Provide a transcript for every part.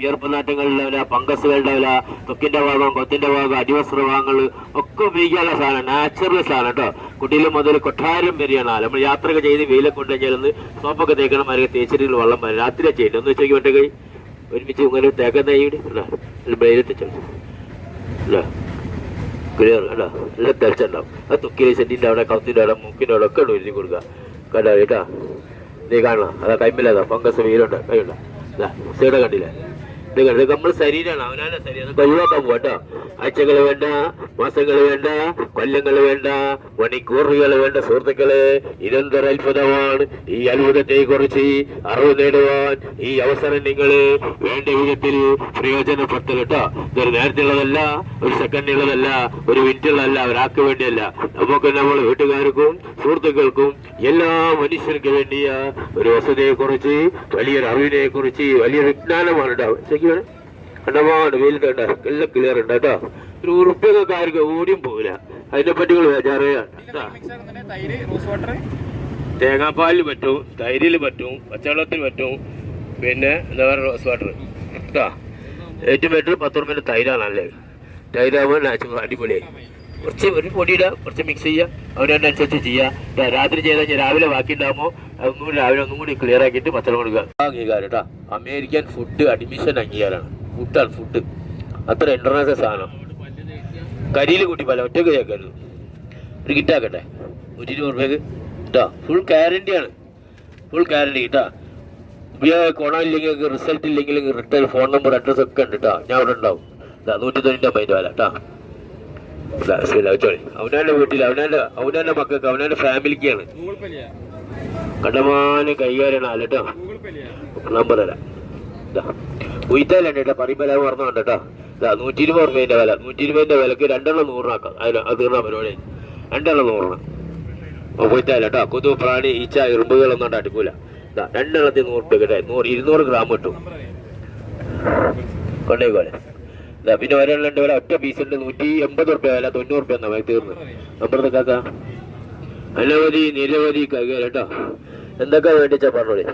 വിയർപ്പനാറ്റങ്ങൾ ഉണ്ടാവില്ല ഫംഗസുകൾ ഉണ്ടാവില്ല തൊക്കിന്റെ ഭാഗം കൊത്തിന്റെ ഭാഗം അടിവസ്ത്ര ഭാഗങ്ങൾ ഒക്കെ ഉപയോഗിക്കാനുള്ള സാധനം നാച്ചുറൽ സാധനം കേട്ടോ. കുട്ടിയിൽ മുതൽ കൊട്ടാരം വരെയാണ്. നമ്മൾ യാത്രയൊക്കെ ചെയ്ത് വെയിലൊക്കെ കൊണ്ട് കഴിഞ്ഞാൽ സോപ്പൊക്കെ തേക്കണം മാറി തേച്ചിട്ട് വെള്ളം വരും. രാത്രി ചെയ്യട്ടെ ഒന്ന് വെച്ചേക്ക് വേണ്ട കൈ ഒരുമിച്ച് ഇങ്ങനെ തേക്കാൻ നല്ല തെളിച്ചുണ്ടാവും. അത് തൊക്കിലെ സെന്റിന്റെ അവിടെ കൗത്തിന്റെ അവിടെ മൂക്കിന്റെ അവിടെ ഒക്കെ എഴുതി കൊടുക്കുക. കണ്ടോ കേട്ടാ. നീ കാണണം. അതാ കൈമില്ലാതാ ഫംഗസ് വെയിലുണ്ട് കൈയുണ്ട. സൈഡ് കണ്ടില്ലേ ഇത് കണ്ടത് നമ്മൾ ശരീരമാണ് അവനാണ് ശരീരം. അതൊക്കെ പോട്ടോ ആഴ്ചകൾ വേണ്ട മാസങ്ങൾ വേണ്ട കൊല്ലങ്ങൾ വേണ്ട മണിക്കൂറുകൾ വേണ്ട സുഹൃത്തുക്കളെ ഇതെന്തൊരു അത്ഭുതമാണ്. ഈ അത്ഭുതത്തെ കുറിച്ച് അറിവ് നേടുവാൻ ഈ അവസരം നിങ്ങൾ വേണ്ട വിധത്തിൽ പ്രയോജനപ്പെടുത്തൽ കേട്ടോ. ഇതൊരു നേരത്തെയുള്ളതല്ല ഒരു സെക്കൻഡിനുള്ളതല്ല ഒരു മിനിറ്റുള്ളതല്ല ഒരാൾക്ക് വേണ്ടിയല്ല. നമുക്ക് നമ്മൾ വീട്ടുകാർക്കും സുഹൃത്തുക്കൾക്കും എല്ലാ മനുഷ്യർക്കും വേണ്ടിയ ഒരു വസതിയെ കുറിച്ച് വലിയൊരു അറിവിനെ കുറിച്ച് വലിയൊരു വിജ്ഞാനമാണ് ശരിക്കും കണ്ടമാണ്ട് വെയിലിട്ട എല്ലാം ക്ലിയർ ഉണ്ട് കേട്ടോ. ഒരു ഉറുപ്പൊക്കെ ആർക്കും ഓടിയും പോകില്ല അതിനെ പറ്റി നിങ്ങൾ വാട്ടർ തേങ്ങാപ്പാലിൽ പറ്റും തൈരിൽ പറ്റും പച്ചവെള്ളത്തിൽ പറ്റും. പിന്നെ എന്താ പറയുക റോസ് വാട്ടർ കേട്ടോ? ഏറ്റവും ബെറ്റർ പത്ത് റുപ്യന്റെ തൈരാണ് നല്ലത്. തൈരാകുമ്പോൾ അടിപൊളിയായി. കുറച്ച് ഒരു പൊടിയിടുക കുറച്ച് മിക്സ് ചെയ്യുക അവരനുസരിച്ച് ചെയ്യുക. ദാ രാത്രി ചെയ്താൽ ഞാൻ രാവിലെ ബാക്കി ഉണ്ടാകുമ്പോൾ അതൊന്നും കൂടി രാവിലെ ഒന്നും കൂടി ക്ലിയർ ആക്കിയിട്ട് പച്ചവെള്ളം കൊടുക്കുക. അംഗീകാരം കേട്ടോ. അമേരിക്കൻ ഫുഡ് അഡ്മിഷൻ അംഗീകാരമാണ്. ഫുഡാണ് ഫുഡ് അത്ര ഇന്റർനാഷണൽ സാധനം. കരിയിൽ കൂട്ടി പല ഒറ്റയ്ക്ക് ചേക്കരുത് ഒരു കിറ്റാക്കട്ടെ നൂറ്റി ഇരുപത് റുപ്യക്ക്. കേട്ടോ ഫുൾ ഗ്യാരണ്ടിയാണ് ഫുൾ ഗ്യാരണ്ടി കേട്ടോ ഉപയോഗ ഗുണമില്ലെങ്കിൽ റിസൾട്ട് ഇല്ലെങ്കിൽ റിട്ടേൺ ഫോൺ നമ്പർ അഡ്രസ് ഒക്കെ ഉണ്ട് കേട്ടോ ഞാൻ അവിടെ ഉണ്ടാവും. നൂറ്റി തൊണ്ണൂറ്റി തൊണ്ണൂറ്റമ്പതിന്റെ വില കേട്ടോ അവനാന്റെ വീട്ടിൽ അവനാന്റെ അവനാന്റെ മക്കൾക്ക് അവനാന്റെ ഫാമിലിക്കാണ്. കണ്ടമാന കൈകാര്യണ അല്ലട്ടോ നമ്പർ തരാം ഇതാ ഉയത്തലുണ്ട് കേട്ടോ. പറയുമ്പോൾ അത് മറന്നു കേട്ടോ. നൂറ്റി ഇരുപത് റുപ്യന്റെ വില. നൂറ്റി ഇരുപതിന്റെ വിലക്ക് രണ്ടെണ്ണം നൂറിനാക്കാം. അതിന് അത് തീർന്ന പരിപാടി. രണ്ടെണ്ണം നൂറിന് ഉയത്തല്ല കേട്ടോ. കൊതു പ്രാണി ഈച്ച ഇറുമ്പുകളൊന്നും അടിക്കൂല. ഇതാ രണ്ടെണ്ണത്തിന് നൂറ് റുപ്യ കേട്ടെ. നൂറ് ഇരുന്നൂറ് ഗ്രാം കിട്ടും. കൊണ്ടേ പോലെ പിന്നെ ഒരെണ്ണം വില ഒറ്റ പീസിന്റെ നൂറ്റി എൺപത് റുപ്യ വില തൊണ്ണൂറ് റുപ്യ എന്നാ തീർന്നു. അപ്പുറത്തെ കാക്ക. അനവധി നിരവധി കേട്ടോ. എന്തൊക്കെ വേണ്ടിച്ചാ പറഞ്ഞോളി?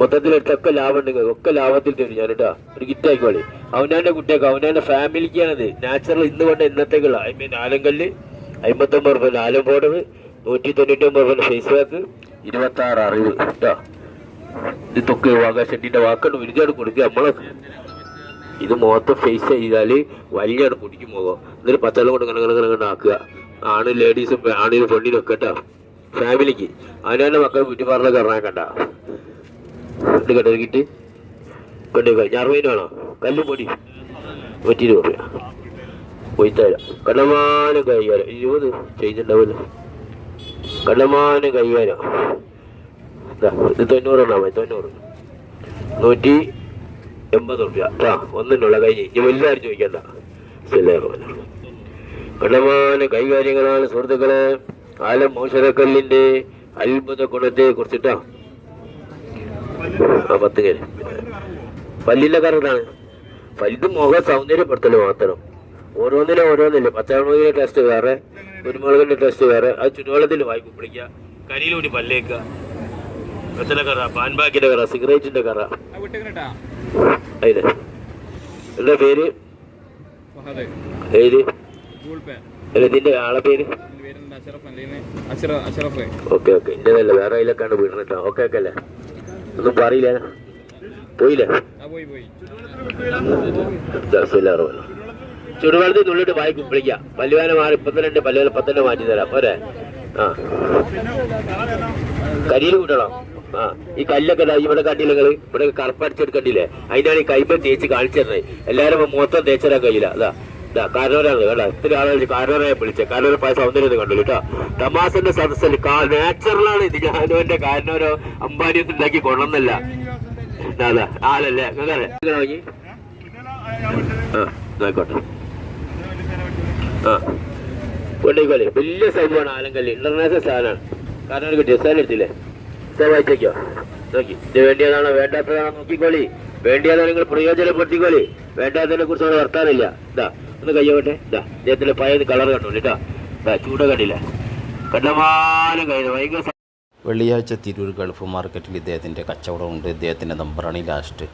മൊത്തത്തിൽ എടുത്തൊക്കെ ലാഭം ഉണ്ടെങ്കിൽ ഒക്കെ ലാഭത്തിൽ തരും ഞാൻ കേട്ടോ. ഒരു ഗിറ്റ് ആയിക്കോളി അവനാന്റെ കുട്ടിയൊക്കെ അവനാന്റെ ഫാമിലിക്കാണത് നാച്ചുറൽ ഇന്ന് കൊണ്ട് ഇന്നത്തേക്കുള്ള. ഐ മീൻ നാലങ്കല്ല് അമ്പത്തൊമ്പത് റുപ്യ ആലം പൗഡർ നൂറ്റി തൊണ്ണൂറ്റി ഒമ്പത് റുപ്യ ഫേസ് ബാക്ക് ഇരുപത്തി ആറ് അറിവ്. കേട്ടോ. ഇത് തൊക്കെ വാങ്ങാൻ ഷെഡിന്റെ വാക്കുണ്ട്. ഒരുപാട് കൊടുക്കുക നമ്മളെ. ഇത് മുഖത്ത് ഫേസ് ചെയ്താൽ വലിയാണ് കുടിക്കും മുഖം. എന്നിട്ട് പച്ചവെള്ളം കൊണ്ട് ഇങ്ങനെ ഇങ്ങനെ ആക്കുക. ആണ് ലേഡീസും ആണിനും പെണ്ണിനും ഒക്കെ കേട്ടോ ഫാമിലിക്ക് അതിനെ മക്കൾ വീട്ടിൽ പറഞ്ഞ കറങ്ങാൻ കണ്ട. ഇത് കേട്ടോ? ഒരു വേണോ? കല്ലും പൊടി. നൂറ്റി ഇരുപത് രൂപ പോയിത്തരാം കണ്ടമാനം കൈകാരം ഇരുപത് ചെയ്തിട്ടുണ്ടാവില്ല കണ്ടമാനം കൈകാരം ഇതാ, ഇത് തൊണ്ണൂറെണ്ണാ മതി തൊണ്ണൂറ്. നൂറ്റി എൺപത് റുപ്യ ആ ഒന്നിനുള്ള കഴിഞ്ഞ് ഇനി എല്ലാവരും ചോദിക്കണ്ട. കടമാന കൈകാര്യങ്ങളാണ് സുഹൃത്തുക്കളെ. ആലം മോശരക്കല്ലിന്റെ അത്ഭുത ഗുണത്തെ കുറിച്ചിട്ടാ. ആ പത്ത് പേര് പല്ലിന്റെ കറക്റ്റാണ് പല്ല് മുഖ സൗന്ദര്യപ്പെടുത്തൽ മാത്രം. ഓരോന്നിനും ഓരോന്നില്ല പച്ചമുളകിന്റെ ടെസ്റ്റ് വേറെ കുരുമുളകിന്റെ ടെസ്റ്റ് വേറെ. അത് ചുറ്റുവെള്ളത്തിൽ വായ്പ പിടിക്കുക കരിയിലൂടി പല്ലേക്കുക വെത്തല കറ പാൻബാക്കിന്റെ കറ സിഗരറ്റിന്റെ കറ. അതിന് എന്താ പേര്? ഏത്? പേ. ആളെ പേര്? Okay okay. ഇന്റേതല്ല വേറെ അതിലൊക്കെയാണ് വീടുന്നത് കേട്ടോ. ഓക്കെ ഓക്കെ അല്ലേ? ഒന്നും പറയില്ല. പോയില്ലേ? ചുടുവെള്ളത്തിൽ നുള്ളിട്ട് വായി കുപ്പിളിക്കാം. പല്ലുവേന മാറി ഇപ്പത്തന്നെ പല്ലുവേന പത്തന്നെ മാറ്റി തരാം. പോരെ? ആ. കരിയിൽ കൂട്ടണം? ആ ഈ കല്ലൊക്കെ ഇവിടെ കണ്ടില്ല നിങ്ങൾ? ഇവിടെ കറുപ്പടിച്ചെടുക്കണ്ടില്ലേ? അതിനാണ് ഈ കൈമ തേച്ച് കാണിച്ചിരുന്നത് എല്ലാരും മൊത്തം തേച്ചരാൻ കഴിയില്ല. അതാ ഇതാ കാരണവരാണ് കേട്ടോ ഇത്ര ആളുകൾ കാരണവരായി വിളിച്ചത് കാരണവരെ പല സൗന്ദര്യം കണ്ടു കേട്ടോ. തമാസന്റെ സദസ്സിൽ നാച്ചുറലാണ് ഇത്. ജാനുവിന്റെ കാരണവരോ അമ്പാനി ഉണ്ടാക്കി കൊള്ളന്നല്ല അതാ ആളല്ലേ? ആ വലിയ സൈബാണ് ആലങ്കല്ല്. ഇന്റർനാഷണൽ സാധനമാണ്. കാരണം എനിക്ക് ഡിസൈൻ എടുത്തില്ലേ? വായിച്ചേക്കോ നോക്കി. ഇത് വേണ്ടിയതാണോ? വേണ്ടാത്തതാണോ നോക്കിക്കോളി. വേണ്ടിയതാണോ നിങ്ങൾ പ്രയോജനപ്പെടുത്തിക്കോളി. വേണ്ടാത്തതിനെ കുറിച്ച് അവിടെ വർത്താനില്ല ഇതാ ഒന്ന് കയ്യോട്ടെ ഇതാ ഇദ്ദേഹത്തിന്റെ പഴയ കളർ കണ്ടോളൂ കേട്ടോ ഇതാ ചൂട കണ്ടില്ല? കണ്ടമാനം കഴിഞ്ഞു ഭയങ്കര വെള്ളിയാഴ്ച തിരൂർ ഗൾഫ് മാർക്കറ്റിൽ ഇദ്ദേഹത്തിന്റെ കച്ചവടമുണ്ട് ഇദ്ദേഹത്തിന്റെ നമ്പറാണ് ലാസ്റ്റ്